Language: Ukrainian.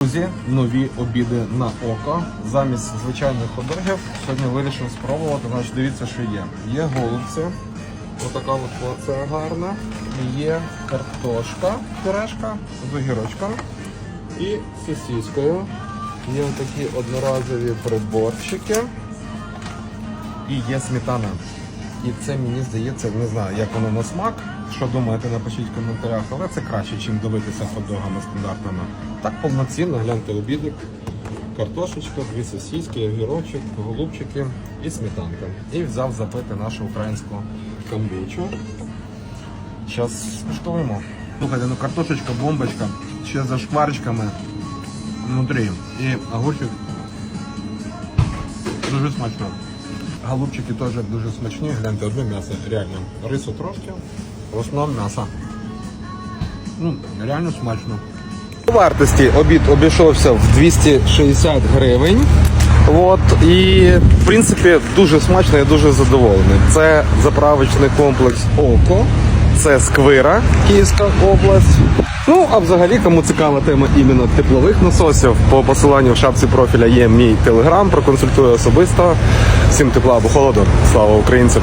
Друзі, нові обіди на око. Замість звичайних ходогів сьогодні вирішив спробувати. Значить, дивіться, що є. Є голубці, отака от порція гарна. Є картошка, пюрешка з огірочком і сосіскою. Є такі одноразові приборчики. І є сметана. І це мені здається, не знаю, як воно на смак. Що думаєте, напишіть в коментарях, але це краще, ніж дивитися хот-догами стандартними. Так повноцінно, гляньте обідник. Картошечка, дві сосиски, огірочок, голубчики і сметанка. І взяв запити нашу українську камбучу. Зараз спробуємо. Слухайте, ну картошечка, бомбочка, ще за шкварочками внутрі. І огурчик дуже смачно. Голубчики теж дуже смачні. Гляньте, одне м'ясо, реально. Рису трошки, в основному м'ясо. Ну, реально смачно. У вартості обід обійшовся в 260 гривень. От, і в принципі дуже смачно, я дуже задоволений. Це заправочний комплекс Око, це Сквира, Київська область. Ну, а взагалі, кому цікава тема іменно теплових насосів, по посиланню в шапці профіля є мій телеграм, проконсультую особисто. Всім тепла або холоду. Слава українцям!